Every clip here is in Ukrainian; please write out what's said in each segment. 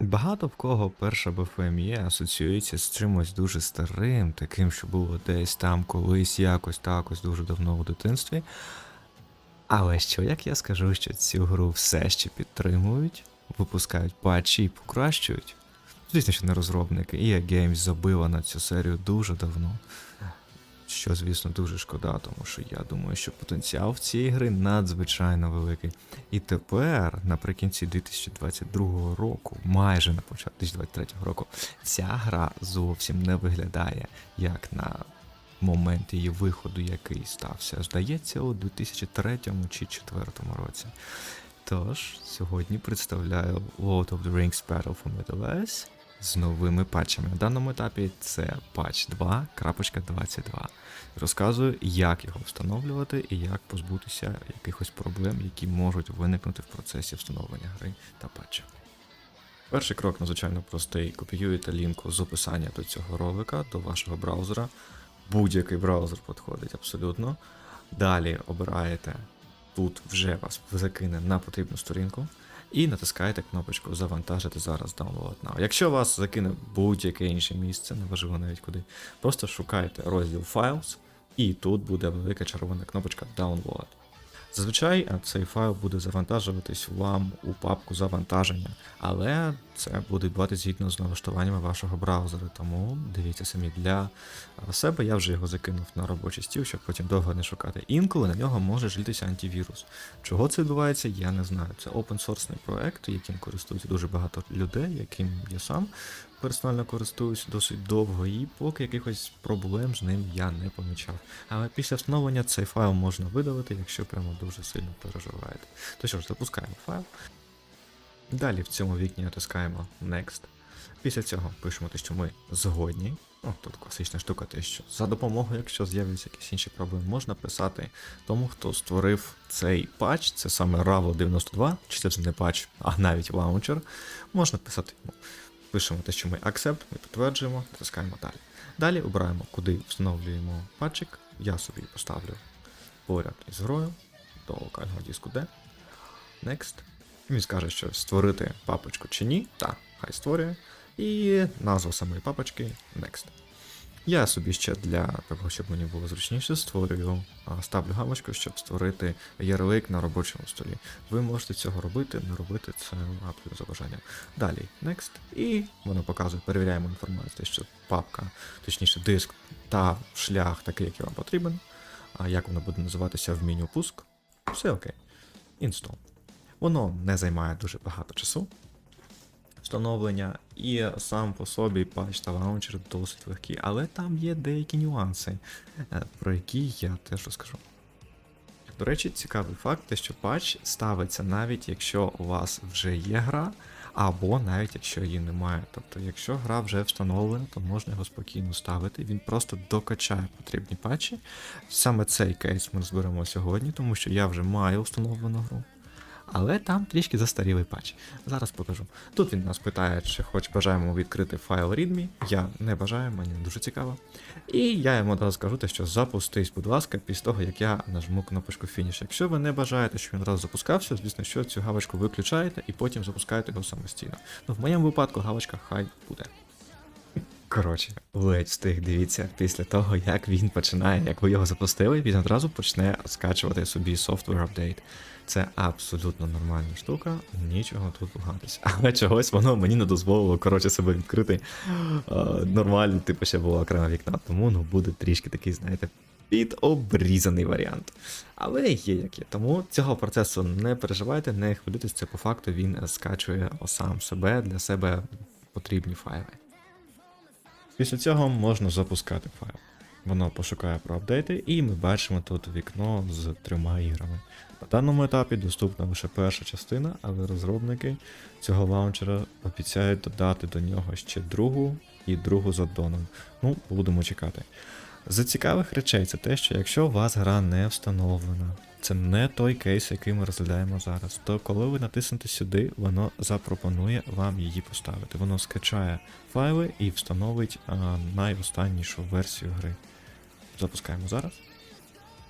Багато в кого перша BFME асоціюється з чимось дуже старим, таким, що було десь там колись, якось так ось дуже давно у дитинстві. Але що як я скажу, що цю гру все ще підтримують, випускають патчі і покращують? Звісно, що не розробники. EA Games забила на цю серію дуже давно. Що, звісно, дуже шкода, тому що я думаю, що потенціал в цієї гри надзвичайно великий. І тепер, наприкінці 2022 року, майже на початку 2023 року, ця гра зовсім не виглядає як на момент її виходу, який стався, здається, у 2003 чи 2004 році. Тож, сьогодні представляю Lord of the Rings Battle for Middle-earth з новими патчами. На даному етапі це патч 2.22. Розказую, як його встановлювати і як позбутися якихось проблем, які можуть виникнути в процесі встановлення гри та патча. Перший крок надзвичайно простий. Копіюєте лінку з описання до цього ролика, до вашого браузера. Будь-який браузер підходить абсолютно. Далі обираєте, тут вже вас закине на потрібну сторінку. І натискаєте кнопочку Завантажити зараз Download Now. Якщо вас закине будь-яке інше місце, неважливо навіть куди, просто шукайте розділ Files, і тут буде велика червона кнопочка Download. Зазвичай е, цей файл буде завантажуватись вам у папку завантаження, але це буде відбуватися згідно з налаштуваннями вашого браузера, тому дивіться самі для е, себе. Я вже його закинув на робочий стіл, щоб потім довго не шукати. Інколи на нього може житися антивірус. Чого це відбувається, я не знаю. Це open-source проект, яким користується дуже багато людей, яким я сам персонально користуюсь досить довго, і поки якихось проблем з ним я не помічав. Але після встановлення цей файл можна видалити, якщо прямо дуже сильно переживаєте. То що ж, запускаємо файл. Далі в цьому вікні натискаємо Next. Після цього пишемо те, що ми згодні. О, тут класична штука, те, що за допомогою, якщо з'являються якісь інші проблеми, можна писати тому, хто створив цей патч, це саме Ravo 92, чи це не патч, а навіть лаунчер. Можна писати йому. Пишемо те, що ми accept, ми підтверджуємо, натискаємо далі. Далі обираємо, куди встановлюємо патчик. Я собі поставлю поряд із грою до локального диску D. Next. Він скаже, що створити папочку чи ні. Так, хай створює. І назва самої папочки Next. Я собі ще для того, щоб мені було зручніше, створюю, ставлю галочку, щоб створити ярлик на робочому столі. Ви можете цього робити, не робити це абсолютно за бажанням. Далі Next. І воно показує, перевіряємо інформацію, що папка, точніше диск та шлях такий, який вам потрібен. А як воно буде називатися в меню пуск. Все окей. Install. Воно не займає дуже багато часу встановлення, і сам по собі патч та лаунчер досить легкі, але там є деякі нюанси, е, про які я теж розкажу. До речі, цікавий факт, те, що патч ставиться навіть якщо у вас вже є гра, або навіть якщо її немає. Тобто, якщо гра вже встановлена, то можна його спокійно ставити, він просто докачає потрібні патчі. Саме цей кейс ми розберемо сьогодні, тому що я вже маю встановлену гру. Але там трішки застарілий патч. Зараз покажу. Тут він нас питає, чи хоч бажаємо відкрити файл readme. Я не бажаю, мені дуже цікаво. І я йому одразу скажу, те, що запустись, будь ласка, після того, як я нажму кнопочку Finish. Якщо ви не бажаєте, щоб він одразу запускався, звісно, що цю галочку виключаєте і потім запускаєте його самостійно. Ну, в моєму випадку галочка хай буде. Коротше, ледь встиг, дивіться, після того, як він починає, як ви його запустили, він одразу почне скачувати собі software update. Це абсолютно нормальна штука, нічого тут пугатися. Але чогось воно мені не дозволило, коротше, себе відкрити нормально, типу ще було окреме вікна, тому ну буде трішки такий, знаєте, підобрізаний варіант. Але є як є. Тому цього процесу не переживайте, не хвилюйтесь, це по факту він скачує сам себе для себе потрібні файли. Після цього можна запускати файл. Воно пошукає про апдейти, і ми бачимо тут вікно з трьома іграми. На даному етапі доступна лише перша частина, але розробники цього лаунчера обіцяють додати до нього ще другу і другу з аддоном. Ну, будемо чекати. З цікавих речей це те, що якщо у вас гра не встановлена, це не той кейс, який ми розглядаємо зараз, то коли ви натиснете сюди, воно запропонує вам її поставити. Воно скачає файли і встановить а, найостаннішу версію гри. Запускаємо зараз.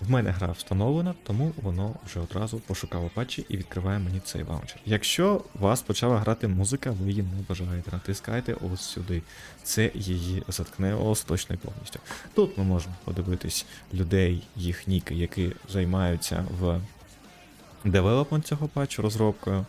В мене гра встановлена, тому воно вже одразу пошукало патчі і відкриває мені цей лаунчер. Якщо вас почала грати музика, ви її не бажаєте, натискайте ось сюди. Це її заткне остаточно і повністю. Тут ми можемо подивитись людей, їх ніки, які займаються в девелопмент цього патчу розробкою.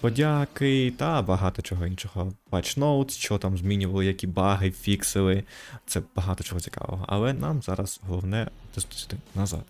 Подяки та багато чого іншого. Notes, що там змінювали, які баги фіксили. Це багато чого цікавого. Але нам зараз головне тиснути назад.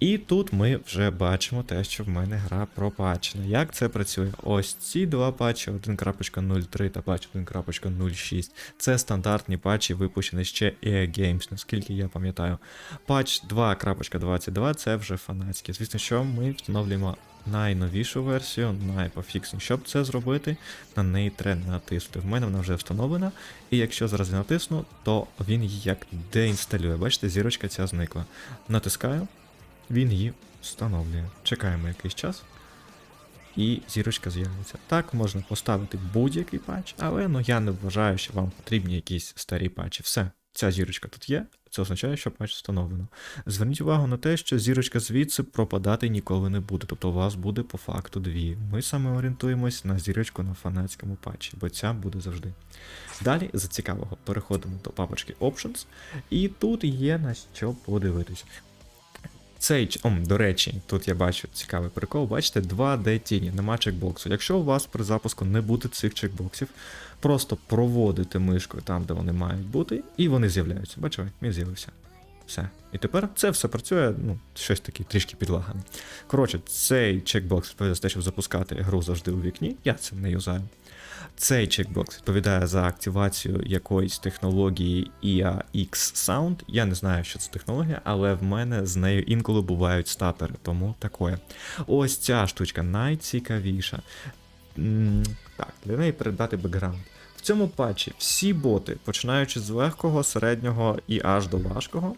І тут ми вже бачимо те, що в мене гра пропачена. Як це працює? Ось ці два патчі 1.03 та патч 1.06. Це стандартні патчі, випущені ще EA Games, наскільки я пам'ятаю. Патч 2.22 це вже фанатські. Звісно, що ми встановлюємо найновішу версію, найпофіксну. Щоб це зробити, на неї треба натиснути. В мене вона вже встановлена, і якщо зараз натисну, то він її як деінсталює. Бачите, зірочка ця зникла. Натискаю, він її встановлює. Чекаємо якийсь час. І зірочка з'явиться. Так, можна поставити будь-який патч, але ну я не вважаю, що вам потрібні якісь старі патчі. Все, ця зірочка тут є, це означає, що патч встановлено. Зверніть увагу на те, що зірочка звідси пропадати ніколи не буде. Тобто у вас буде по факту дві. Ми саме орієнтуємось на зірочку на фанатському патчі, бо ця буде завжди. Далі за цікавого переходимо до папочки Options, і тут є на що подивитись. Цей, ом, до речі, тут я бачу цікавий прикол. Бачите, 2D тіні, нема чекбоксу. Якщо у вас при запуску не буде цих чекбоксів, просто проводите мишкою там, де вони мають бути, і вони з'являються. Бачите, він з'явився. Все. І тепер це все працює, ну, щось таке трішки підлагане. Коротше, цей чекбокс відповідає за те, щоб запускати гру завжди у вікні. Я це не юзаю. Цей чекбокс відповідає за активацію якоїсь технології EAX Sound. Я не знаю, що це технологія, але в мене з нею інколи бувають статери, тому такое. Ось ця штучка найцікавіша. Так, для неї передати бекграунд. В цьому патчі всі боти, починаючи з легкого, середнього і аж до важкого,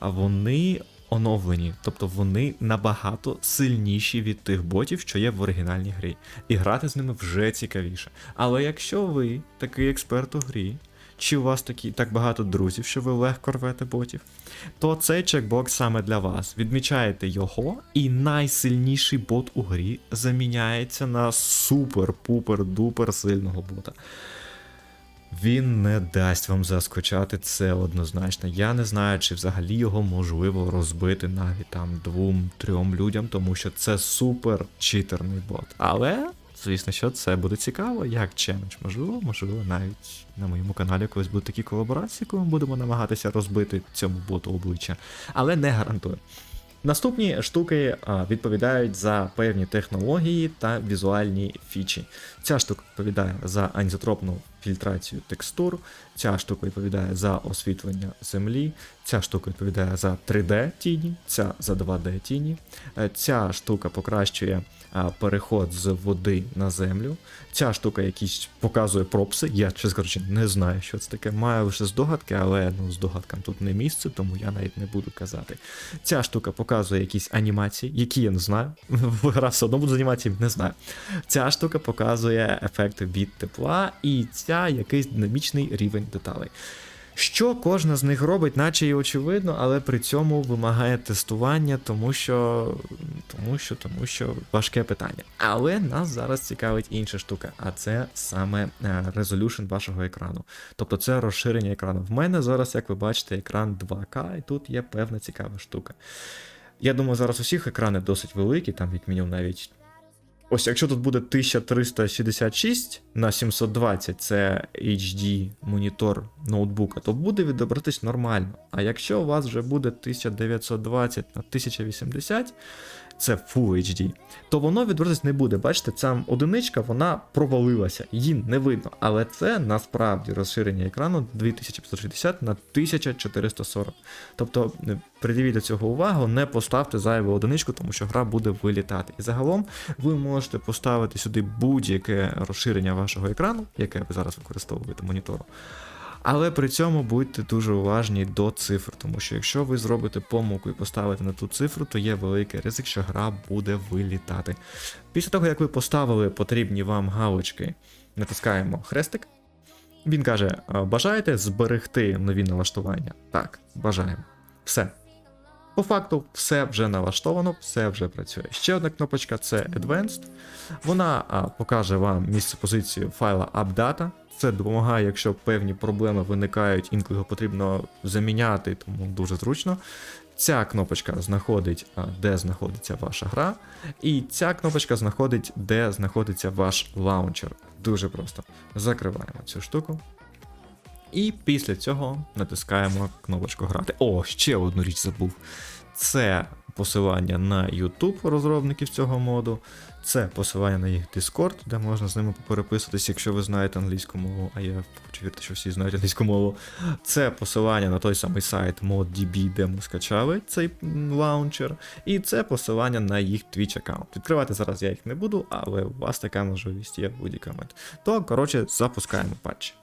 вони оновлені, тобто вони набагато сильніші від тих ботів, що є в оригінальній грі. І грати з ними вже цікавіше. Але якщо ви такий експерт у грі, чи у вас такі так багато друзів, що ви легко рвете ботів, то цей чекбокс саме для вас. Відмічаєте його, і найсильніший бот у грі заміняється на супер-пупер-дупер сильного бота. Він не дасть вам заскочати це однозначно. Я не знаю, чи взагалі його можливо розбити навіть там двом-трьом людям, тому що це супер читерний бот. Але, звісно, що це буде цікаво, як челендж. Можливо, можливо, навіть на моєму каналі колись будуть такі колаборації, коли ми будемо намагатися розбити цьому боту обличчя. Але не гарантую. Наступні штуки відповідають за певні технології та візуальні фічі. Ця штука відповідає за анізотропну фільтрацію текстур, ця штука відповідає за освітлення землі, ця штука відповідає за 3D тіні, ця за 2D тіні, е, ця штука покращує переход з води на землю. Ця штука якісь показує пропси. Я, чесно кажучи, не знаю, що це таке. Маю лише здогадки, але ну, здогадкам тут не місце, тому я навіть не буду казати. Ця штука показує якісь анімації, які я не знаю. Гра все одно буде з анімаціями, не знаю. Ця штука показує ефекти від тепла, і ця якийсь динамічний рівень деталей. Що кожна з них робить, наче і очевидно, але при цьому вимагає тестування, тому що тому що, тому що важке питання. Але нас зараз цікавить інша штука, а це саме резолюшн вашого екрану. Тобто це розширення екрану. В мене зараз, як ви бачите, екран 2К, і тут є певна цікава штука. Я думаю, зараз усіх екрани досить великі, там як мінімум навіть. Ось якщо тут буде 1366 на 720, це HD монітор ноутбука, то буде відобратись нормально. А якщо у вас вже буде 1920 на 1080, це Full HD, то воно відобразитись не буде. Бачите, ця одиничка вона провалилася, її не видно. Але це насправді розширення екрану 2560 на 1440. Тобто, е, придивіть до цього увагу, не поставте зайву одиничку, тому що гра буде вилітати. І загалом ви можете поставити сюди будь-яке розширення вашого екрану, яке ви зараз використовуєте монітору. Але при цьому будьте дуже уважні до цифр, тому що якщо ви зробите помилку і поставите на ту цифру, то є великий ризик, що гра буде вилітати. Після того, як ви поставили потрібні вам галочки, натискаємо хрестик. Він каже: «А, бажаєте зберегти нові налаштування? Так, бажаємо. Все. По факту, все вже налаштовано, все вже працює. Ще одна кнопочка це Advanced. Вона а, покаже вам місце позицію файла AppData. Це допомагає, якщо певні проблеми виникають, інколи його потрібно заміняти, тому дуже зручно. Ця кнопочка знаходить, де знаходиться ваша гра, і ця кнопочка знаходить, де знаходиться ваш лаунчер. Дуже просто. Закриваємо цю штуку. І після цього натискаємо кнопочку грати. О, ще одну річ забув. Це посилання на YouTube розробників цього моду. Це посилання на їх Discord, де можна з ними переписуватися, якщо ви знаєте англійську мову, а я хочу вірити, що всі знають англійську мову. Це посилання на той самий сайт ModDB, де ми скачали цей лаунчер. І це посилання на їх Twitch аккаунт. Відкривати зараз я їх не буду, але у вас така можливість є будь-який момент. То, коротше, запускаємо патчі.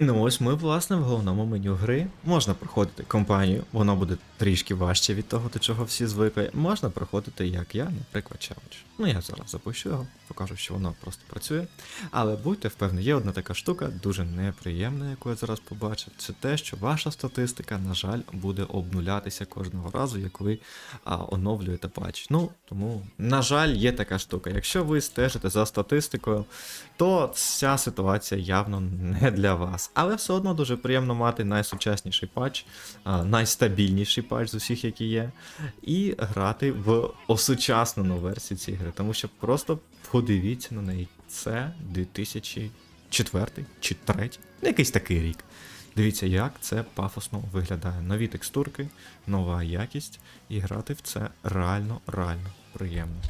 Ну ось ми, власне, в головному меню гри. Можна проходити компанію, воно буде трішки важче від того, до чого всі звикли. Можна проходити, як я, наприклад, челендж. Ну я зараз запущу його, покажу, що воно просто працює. Але будьте впевнені, є одна така штука, дуже неприємна, яку я зараз побачив. Це те, що ваша статистика, на жаль, буде обнулятися кожного разу, як ви а, оновлюєте патч. Ну, тому, на жаль, є така штука. Якщо ви стежите за статистикою, то ця ситуація явно не для вас. Але все одно дуже приємно мати найсучасніший патч, а, найстабільніший патч з усіх, які є, і грати в осучаснену версію цієї гри. Тому що просто подивіться на неї. Це 2004 чи 3, якийсь такий рік. Дивіться, як це пафосно виглядає. Нові текстурки, нова якість, і грати в це реально, реально приємно.